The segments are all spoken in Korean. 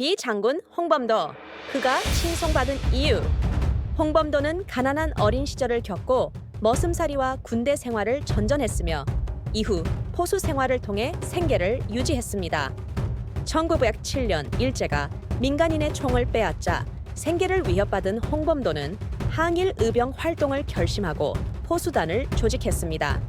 비장군 홍범도 그가 칭송받은 이유 홍범도는 가난한 어린 시절을 겪고 머슴살이와 군대 생활을 전전했으며 이후 포수 생활을 통해 생계를 유지했습니다. 1907년 일제가 민간인의 총을 빼앗자 생계를 위협받은 홍범도는 항일 의병 활동을 결심하고 포수단을 조직했습니다.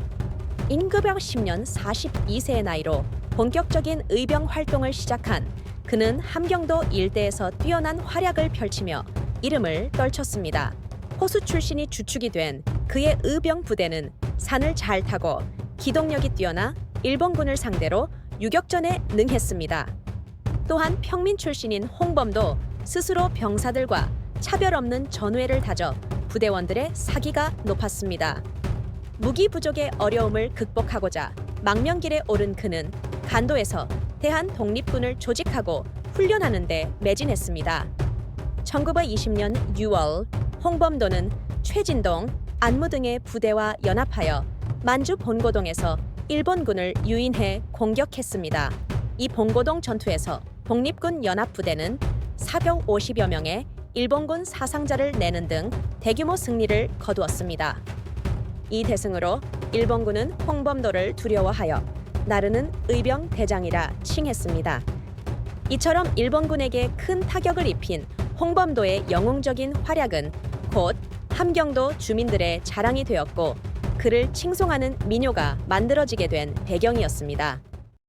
임급영 10년 42세의 나이로 본격적인 의병 활동을 시작한 그는 함경도 일대에서 뛰어난 활약을 펼치며 이름을 떨쳤습니다. 포수 출신이 주축이 된 그의 의병 부대는 산을 잘 타고 기동력이 뛰어나 일본군을 상대로 유격전에 능했습니다. 또한 평민 출신인 홍범도 스스로 병사들과 차별 없는 전우회를 다져 부대원들의 사기가 높았습니다. 무기 부족의 어려움을 극복하고자 망명길에 오른 그는 간도에서 대한 독립군을 조직하고 훈련하는 데 매진했습니다. 1920년 6월 홍범도는 최진동, 안무 등의 부대와 연합하여 만주 본고동에서 일본군을 유인해 공격했습니다. 이 본고동 전투에서 독립군 연합부대는 사병 50여 명의 일본군 사상자를 내는 등 대규모 승리를 거두었습니다. 이 대승으로 일본군은 홍범도를 두려워하여 나르는 의병 대장이라 칭했습니다. 이처럼 일본군에게 큰 타격을 입힌 홍범도의 영웅적인 활약은 곧 함경도 주민들의 자랑이 되었고 그를 칭송하는 민요가 만들어지게 된 배경이었습니다.